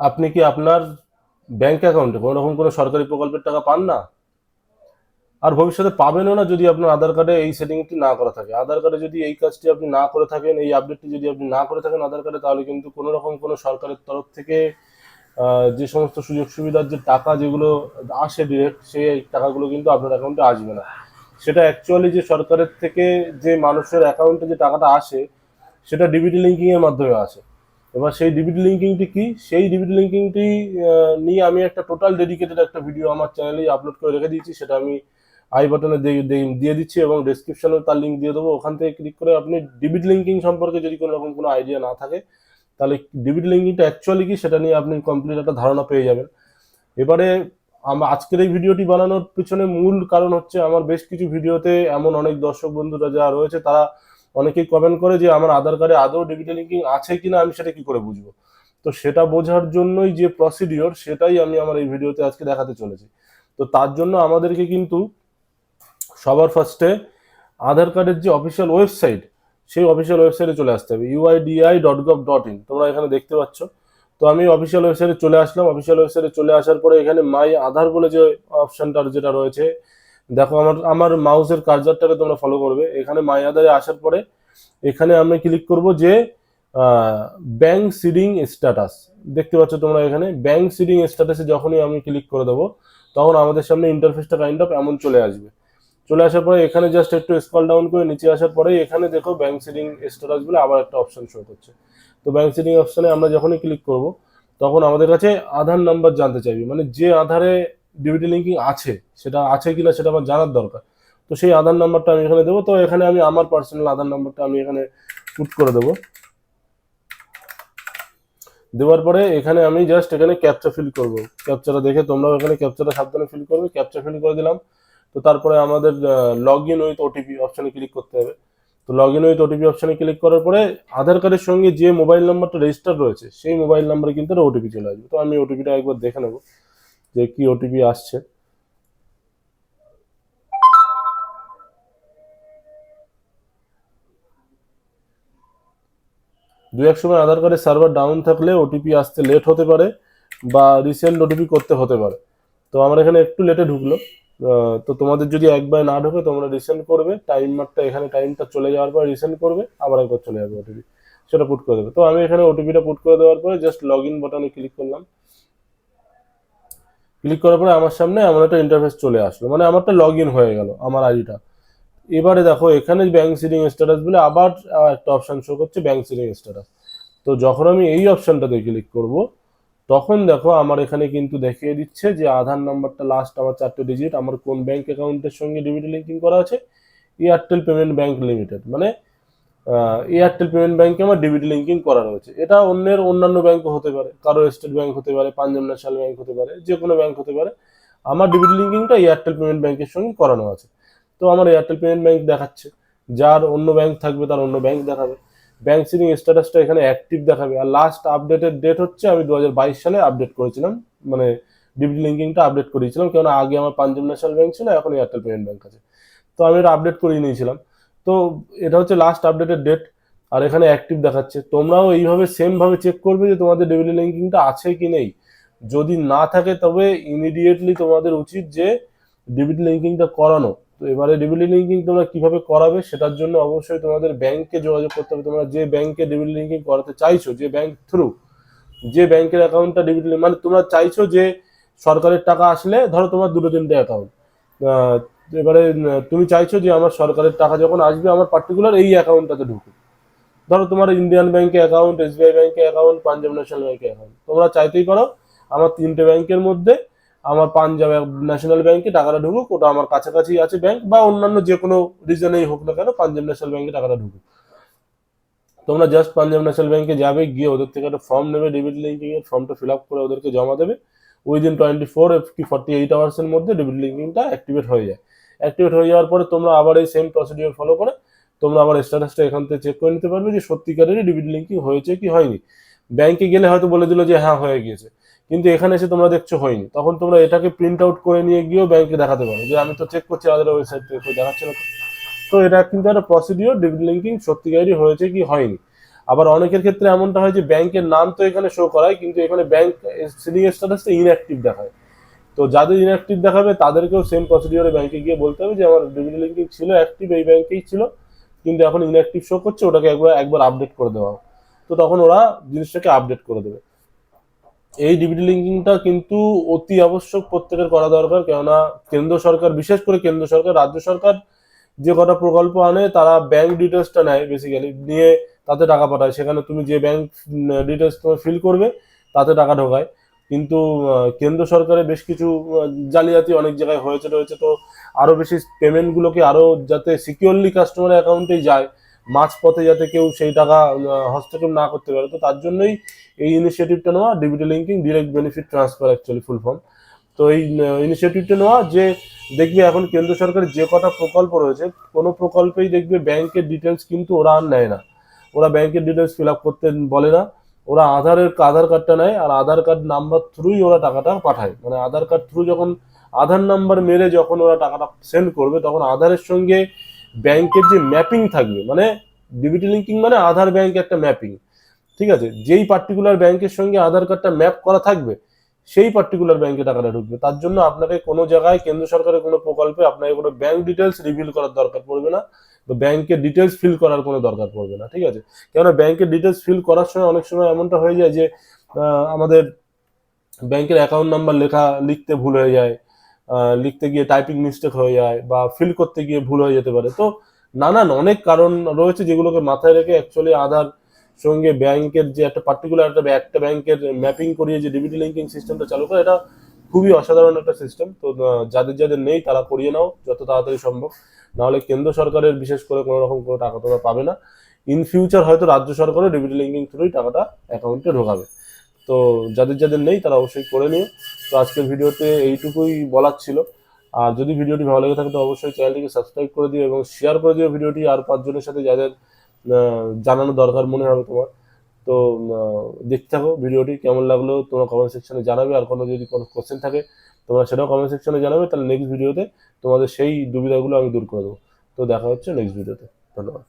আপনি কি আপনার ব্যাংক অ্যাকাউন্টে কোনো রকম কোনো সরকারি প্রকল্পের টাকা পান না? আর ভবিষ্যতে পাবেনও না যদি আপনার আধার কার্ডে এই সেটিংটি না করা থাকে। আধার কার্ডে যদি এই কাজটি আপনি না করে থাকেন, এই আপডেটটি যদি আপনি না করে থাকেন আধার কার্ডে তাহলে কিন্তু কোনো রকম কোনো সরকারের তরফ থেকে যে সমস্ত সুযোগ সুবিধার যে টাকা যেগুলো আসে ডিরেক্ট সেই টাকাগুলো কিন্তু আপনার অ্যাকাউন্টে আসবে না। সেটা অ্যাকচুয়ালি যে সরকারের থেকে যে মানুষের অ্যাকাউন্টে যে টাকাটা আসে, সেটা ডিবিটি লিঙ্কিং এর মাধ্যমে আসে। এবার সেই ডিবিটি লিঙ্কিংটি কি? সেই ডিবিটি লিঙ্কিংটি নিয়ে আমি একটা টোটাল ডেডিকেটেড একটা ভিডিও আমার চ্যানেলেই আপলোড করে রেখে দিয়েছি। সেটা আমি আই বাটনে দিয়ে দিচ্ছি এবং ডেসক্রিপশনে তার লিঙ্ক দিয়ে দেবো। ওখান থেকে ক্লিক করে আপনি ডিবিট লিঙ্কিং সম্পর্কে যদি কোনো রকম কোনো আইডিয়া না থাকে, তাহলে ডিবিট লিঙ্কিংটা অ্যাকচুয়ালি কি? সেটা নিয়ে আপনি কমপ্লিট একটা ধারণা পেয়ে যাবেন। এবারে আজকের এই ভিডিওটি বানানোর পিছনে মূল কারণ হচ্ছে আমার বেশ কিছু ভিডিওতে এমন অনেক দর্শক বন্ধুরা যারা রয়েছে, তারা অনেকেই কমেন্ট করে যে আমার আধার কার্ডে আদৌ ডিবিটি লিঙ্কিং আছে কিনা, আমি সেটা কি করে বুঝব? তো সেটা বোঝার জন্যই যে প্রসিডিওর সেটাই আমি আমার এই ভিডিওতে আজকে দেখাতে চলেছি। তো তার জন্য আমাদেরকে কিন্তু সবার ফার্স্টে আধার কার্ডের যে অফিসিয়াল ওয়েবসাইট সেই অফিসিয়াল ওয়েবসাইটে চলে আসতে হবে। UIDAI dot gov dot in তোমরা এখানে দেখতে পাচ্ছ। তো আমি অফিসিয়াল ওয়েবসাইটে চলে আসলাম। অফিসিয়াল ওয়েবসাইটে চলে আসার পরে এখানে মাই আধার বলে যে অপশনটা যেটা রয়েছে দেখো, আমার আমার মাউসের কার্জারটাকে তোমরা ফলো করবে। এখানে মাই আধারে আসার পরে এখানে আমি ক্লিক করব যে ব্যাংক সিডিং স্ট্যাটাস দেখতে পাচ্ছ তোমরা এখানে ব্যাংক সিডিং স্ট্যাটাসে যখনই আমি ক্লিক করে দেবো, তখন আমাদের সামনে ইন্টারফেসটা কাইন্ড অফ এমন চলে আসবে। চলে আসার পরে এখানে জাস্ট একটু স্কল ডাউন করে নিচে আসার পরে এখানে দেখো ব্যাংক সিডিং স্ট্যাটাস বলে আবার একটা অপশন শো করছে। তো ব্যাংক সিডিং অপশনে আমরা যখনই ক্লিক করব, তখন আমাদের কাছে আধার নাম্বার জানতে চাইবে। মানে যে আধারে ডিবিটি লিঙ্কিং আছে, সেটা আছে কিনা সেটা আমার জানার দরকার। তো সেই আধার নাম্বারটা আমি এখানে দেবো, তো এখানে আমি আমার পার্সোনাল আধার নাম্বারটা আমি এখানে পুট করে দেবো। দেওয়ার পরে এখানে আমি জাস্ট এখানে ক্যাপচা ফিল করব। ক্যাপচাটা দেখে তোমরাও এখানে ক্যাপচাটা সাবধানে ফিল করবে ক্যাপচা ফিল করে দিলাম। তো তারপরে আমাদের লগ ইন উইথ ওটিপি অপশানে ক্লিক করতে হবে। তো লগ ইন উইথ ওটিপি অপশানে ক্লিক করার পরে আধার কার্ডের সঙ্গে যে মোবাইল নাম্বারটা রেজিস্টার রয়েছে, সেই মোবাইল নাম্বারে কিন্তু ওটিপি চলে আসবে। তো আমি ওটিপিটা একবার দেখে নেব। যে কি ওটিপি আসছে। দু এক সময় আধার কার্ডের সার্ভার ডাউন থাকলে ওটিপি আসতে লেট হতে পারে বা রিসেন্ট ওটিপি করতে হতে পারে। তো আমার এখানে একটু লেটে ঢুকলো। তো তোমাদের যদি একবার না ঢোকে তোমরা রিসেন্ট করবে টাইম মারটা এখানে টাইমটা চলে যাওয়ার পর রিসেন্ট করবে, আবার একবার চলে যাবে ওটিপি সেটা পুট করে দেবে। তো আমি এখানে ওটিপিটা পুট করে দেওয়ার পরে জাস্ট লগ ইন বাটনে ক্লিক করলাম। ক্লিক করার পরে আমার সামনে আমার একটা ইন্টারফেস চলে আসলো। মানে আমারটা লগ ইন হয়ে গেল, আমার আইডিটা এবারে দেখো, এখানে ব্যাংক সিডিং স্ট্যাটাস বলে আবার একটা অপশান শো করছে ব্যাংক সিডিং স্ট্যাটাস তো যখন আমি এই অপশানটাতে ক্লিক করব, তখন দেখো আমার এখানে কিন্তু দেখিয়ে দিচ্ছে যে আধার নাম্বারটা লাস্ট আমার চারটে ডিজিট আমার কোন ব্যাংক অ্যাকাউন্টের সঙ্গে ডিবিটি লিঙ্কিং করা আছে? এয়ারটেল পেমেন্ট ব্যাংক লিমিটেড মানে এয়ারটেল পেমেন্ট ব্যাংকে আমার ডিবিটি লিঙ্কিং করা রয়েছে। এটা অন্যের অন্যান্য ব্যাংকও হতে পারে, কারও স্টেট ব্যাংক হতে পারে পাঞ্জাব ন্যাশনাল ব্যাংক হতে পারে, যে কোনো ব্যাংক হতে পারে। আমার ডিবিটি লিঙ্কিংটা এয়ারটেল পেমেন্ট ব্যাংকের সঙ্গে করানো আছে। তো আমার এয়ারটেল পেমেন্ট ব্যাংক দেখাচ্ছে, যার অন্য ব্যাংক থাকবে, তার অন্য ব্যাংক দেখাবে। ব্যাংক সিডিং স্ট্যাটাসটা এখানে অ্যাক্টিভ দেখাবে। আর লাস্ট আপডেটের ডেট হচ্ছে, আমি দু হাজার বাইশ সালে আপডেট করেছিলাম মানে ডিবিটি লিঙ্কিংটা আপডেট করিয়েছিলাম, কেননা আগে আমার পাঞ্জাব ন্যাশনাল ব্যাংক ছিল, এখন এয়ারটেল পেমেন্ট ব্যাংক আছে। তো আমি এটা আপডেট করিয়ে নিয়েছিলাম। তো এটা হচ্ছে লাস্ট আপডেটের ডেট আর এখানে অ্যাক্টিভ দেখাচ্ছে। তোমরাও এইভাবে সেম ভাবে চেক করবে যে তোমাদের ডিবিটি লিঙ্কিংটা আছে কি নেই। যদি না থাকে, তবে ইমিডিয়েটলি তোমাদের উচিত যে ডেবিট লিঙ্কিংটা করানো। তো এবারে ডিবিটি লিঙ্কিং তোমরা কীভাবে করাবে, সেটার জন্য অবশ্যই তোমাদের ব্যাংকে যোগাযোগ করতে হবে। তোমরা যে ব্যাংকে ডিবিটি লিঙ্কিং করাতে চাইছো, যে ব্যাংক থ্রু যে ব্যাংকের অ্যাকাউন্টটা ডিবিটি মানে তোমরা চাইছো যে সরকারের টাকা আসলে ধরো তোমার দুটো তিনটে অ্যাকাউন্ট এবারে তুমি চাইছো যে আমার সরকারের টাকা যখন আসবে, আমার পার্টিকুলার এই অ্যাকাউন্টটাতে ঢুকুক। ধরো তোমার ইন্ডিয়ান ব্যাংকে অ্যাকাউন্ট এসবিআই ব্যাংকে অ্যাকাউন্ট পাঞ্জাব ন্যাশনাল ব্যাংকে অ্যাকাউন্ট তোমরা চাইতেই পারো, আমার তিনটে ব্যাংকের মধ্যে আমার পাঞ্জাব ন্যাশনাল ব্যাংকে টাকাটা ঢুকুক, ওটা আমার কাছাকাছি আছে ব্যাংক বা অন্যান্য যে কোনো রিজনেই হোক না কেন পাঞ্জাব ন্যাশনাল ব্যাংকে টাকাটা ঢুকুক। তোমরা জাস্ট পাঞ্জাব ন্যাশনাল ব্যাংকে যাবে, গিয়ে ওদের থেকে একটা ফর্ম নেবে ডেবিট লিঙ্কিং এর ফর্মটা ফিল আপ করে ওদেরকে জমা দেবে। উইদিন টোয়েন্টি ফোর কি ফর্টি এইট আওয়ার্সের মধ্যে ডিবিট লিঙ্কিংটা অ্যাক্টিভেট হয়ে যায়। অ্যাক্টিভেট হয়ে যাওয়ার পরে তোমরা আবার এই সেম প্রসিডিওর ফলো করে তোমরা আবার স্ট্যাটাসটা এখান থেকে চেক করে নিতে পারবে যে সত্যিকারেরই ডিবিট লিঙ্কিং হয়েছে কি হয়নি। ব্যাংকে গেলে হয়তো বলে দিল যে হ্যাঁ হয়ে গিয়েছে। কিন্তু এখানে এসে তোমরা দেখছ হয়নি। তখন তোমরা এটাকে প্রিন্ট আউট করে নিয়ে গিয়েও ব্যাংকে দেখাতে পারো যে আমি তো চেক করছি আমাদের ওয়েবসাইট থেকে দেখাচ্ছে না। তো। তো এটা কিন্তু একটা প্রসিডিওর ডিবিট লিঙ্কিং সত্যিকারই হয়েছে কি হয়নি। আবার অনেকের ক্ষেত্রে এমনটা হয় যে ব্যাংকের নাম তো এখানে শো করায়, কিন্তু এখানে ব্যাংক সিলিং স্ট্যাটাসটা ইনঅ্যাক্টিভ দেখায়। তো যাদের ইনঅ্যাক্টিভ দেখাবে, তাদেরকেও সেম প্রসিডিওরে ব্যাংকে গিয়ে বলতে হবে যে, আমার ডিবিটি লিঙ্কিং ছিল অ্যাক্টিভ এই ব্যাংকেই ছিল, কিন্তু এখন ইনঅ্যাক্টিভ শো করছে, ওটাকে একবার একবার আপডেট করে দেওয়া। তো তখন ওরা জিনিসটাকে আপডেট করে দেবে। এই ডিবিটি লিঙ্কিংটা কিন্তু অতি আবশ্যক প্রত্যেকের করা দরকার, কেননা কেন্দ্র সরকার, বিশেষ করে কেন্দ্র সরকার, রাজ্য সরকার যে কটা প্রকল্প আনে, তারা ব্যাংক ডিটেলসটা নেয় বেসিক্যালি নিয়ে তাতে টাকা পাঠায়। সেখানে তুমি যে ব্যাংক ডিটেলস তোমার ফিল করবে, তাতে টাকা ঢোকায়। কিন্তু কেন্দ্র সরকারের বেশ কিছু জালিয়াতি অনেক জায়গায় হয়েছে, রয়েছে। তো আরও বেশি পেমেন্টগুলোকে আরও যাতে সিকিউরলি কাস্টমার অ্যাকাউন্টেই যায়, মাঝপথে যাতে কেউ সেই টাকা হস্তক্ষেপ না করতে পারে। তো তার জন্যই এই ইনিশিয়েটিভটা নেওয়া DBT linking direct benefit transfer actually full form তো এই ইনিশিয়েটিভটা নেওয়া, যে দেখবে এখন কেন্দ্র সরকারের যে কটা প্রকল্প রয়েছে, কোনো প্রকল্পেই দেখবে ব্যাংকের ডিটেলস কিন্তু ওরা আর নেয় না। ওরা ব্যাংকের ডিটেলস ফিল আপ করতে বলে না। ওরা আধারের আধার কার্ডটা নেয়, আর আধার কার্ড নাম্বার থ্রুই ওরা টাকাটা পাঠায়। মানে আধার কার্ড থ্রু যখন আধার নাম্বার মেরে যখন ওরা টাকাটা সেন্ড করবে, তখন আধারের সঙ্গে ব্যাংকের যে ম্যাপিং থাকবে মানে ডিবিটি লিঙ্কিং মানে আধার ব্যাংক একটা ম্যাপিং ঠিক আছে? যেই পার্টিকুলার ব্যাংকের সঙ্গে আধার কার্ডটা ম্যাপ করা থাকবে, সেই পার্টিকুলার ব্যাংকে টাকাটা ঢুকবে। তার জন্য আপনাকে কোনো জায়গায়, কেন্দ্র সরকারের কোনো প্রকল্পে আপনাকে কোনো ব্যাংক ডিটেলস রিভিল করার দরকার পড়বে না। বা ব্যাংকের ডিটেলস ফিল করার কোনো দরকার পড়বে না, ঠিক আছে? কেননা ব্যাংকের ডিটেলস ফিল করার সময় অনেক সময় এমনটা হয়ে যায় যে আমাদের ব্যাংকের অ্যাকাউন্ট নাম্বার লেখা, লিখতে ভুল হয়ে যায় লিখতে গিয়ে টাইপিং মিস্টেক হয়ে যায় বা ফিল করতে গিয়ে ভুল হয়ে যেতে পারে। তো নানান অনেক কারণ রয়েছে যেগুলোকে মাথায় রেখে অ্যাকচুয়ালি আধার সঙ্গে ব্যাংকের যে একটা পার্টিকুলার একটা একটা ব্যাংকের ম্যাপিং করিয়ে যে ডিবিটি লিঙ্কিং সিস্টেমটা চালু করে, এটা খুবই অসাধারণ একটা সিস্টেম তো যাদের যাদের নেই তারা করিয়ে নাও, যত তাড়াতাড়ি সম্ভব। নাহলে কেন্দ্র সরকারের বিশেষ করে কোনো রকম কোনো টাকা তোমরা পাবে না। ইন ফিউচার হয়তো রাজ্য সরকারও ডিবিটি লিঙ্কিং থ্রুই টাকাটা অ্যাকাউন্টে ঢোকাবে। তো, যাদের যাদের নেই তারা অবশ্যই করে নিও। তো, আজকের ভিডিওতে এইটুকুই বলার ছিল। আর যদি ভিডিওটি ভালো লেগে থাকে তো অবশ্যই চ্যানেলটিকে সাবস্ক্রাইব করে দিও এবং শেয়ার করে দিও ভিডিওটি। আর পাঁচজনের সাথে যাদের জানানো দরকার মনে হবে তোমার। তো দেখতে থাকো ভিডিওটি, কেমন লাগল তোমার কমেন্ট সেকশনে জানাবে, আর কোনো যদি কোনো কোশ্চেন থাকে, তোমরা সেটাও কমেন্ট সেকশনে জানাবে, তাহলে নেক্সট ভিডিওতে তোমাদের সেই দুবিধাগুলো আমি দূর করে দেবো। তো দেখা হচ্ছে নেক্সট ভিডিওতে ধন্যবাদ।